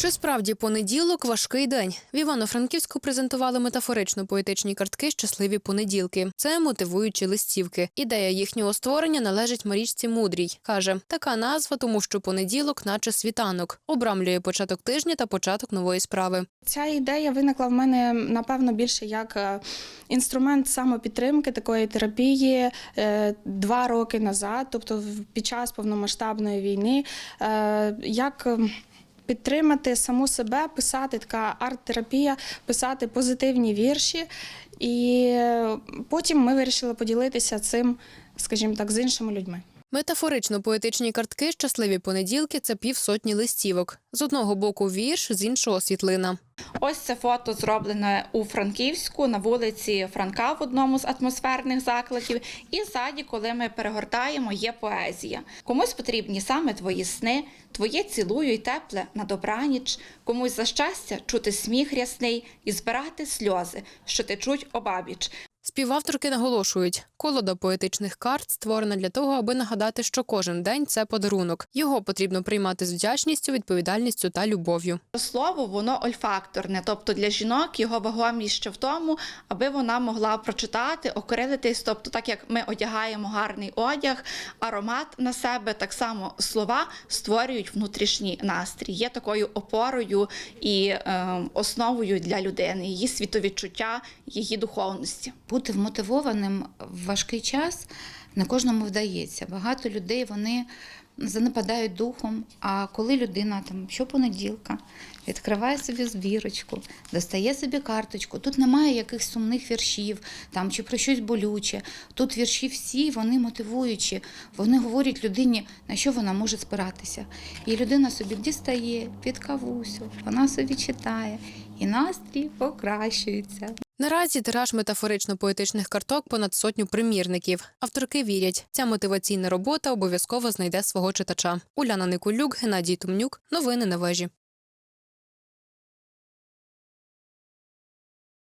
Чи справді понеділок важкий день? В Івано-Франківську презентували метафорично-поетичні картки Щасливі понеділки. Це мотивуючі листівки. Ідея їхнього створення належить Марічці Мудрій. каже, така назва, тому що понеділок, наче світанок, обрамлює початок тижня та початок нової справи. Ця ідея виникла в мене напевно більше як е, інструмент самопідтримки такої терапії е, два роки назад, тобто під час повномасштабної війни. е, Як підтримати саму себе, писати така арт-терапія, писати позитивні вірші. І потім ми вирішили поділитися цим, скажімо так, з іншими людьми. Метафорично-поетичні картки Щасливі понеділки це півсотні листівок. З одного боку вірш, з іншого світлина. Ось це фото зроблене у Франківську на вулиці Франка в одному з атмосферних закладів. І ззаді, коли ми перегортаємо, є поезія. Комусь потрібні саме твої сни, твоє цілую й тепле на добраніч, комусь за щастя чути сміх рясний і збирати сльози, що течуть обабіч. Співавторки наголошують, колода поетичних карт створена для того, аби нагадати, що кожен день це подарунок. Його потрібно приймати з вдячністю, відповідальністю та любов'ю. Слово воно ольфакторне, тобто для жінок його вагомість ще в тому, аби вона могла прочитати, окрилитись. Тобто, так як ми одягаємо гарний одяг, аромат на себе, так само слова створюють внутрішній настрій, є такою опорою і е, основою для людини, її світовідчуття, її духовності. Бути вмотивованим в важкий час не кожному вдається. Багато людей вони занепадають духом. А коли людина там щопонеділка відкриває собі збірочку, достає собі карточку, тут немає якихось сумних віршів там чи про щось болюче. Тут вірші всі вони мотивуючі, вони говорять людині, на що вона може спиратися. І людина собі дістає під кавусю, вона собі читає, і настрій покращується. Наразі тираж метафорично-поетичних карток понад сотню примірників. Авторки вірять, ця мотиваційна робота обов'язково знайде свого читача. Уляна Никулюк, Геннадій Тумнюк. Новини на вежі.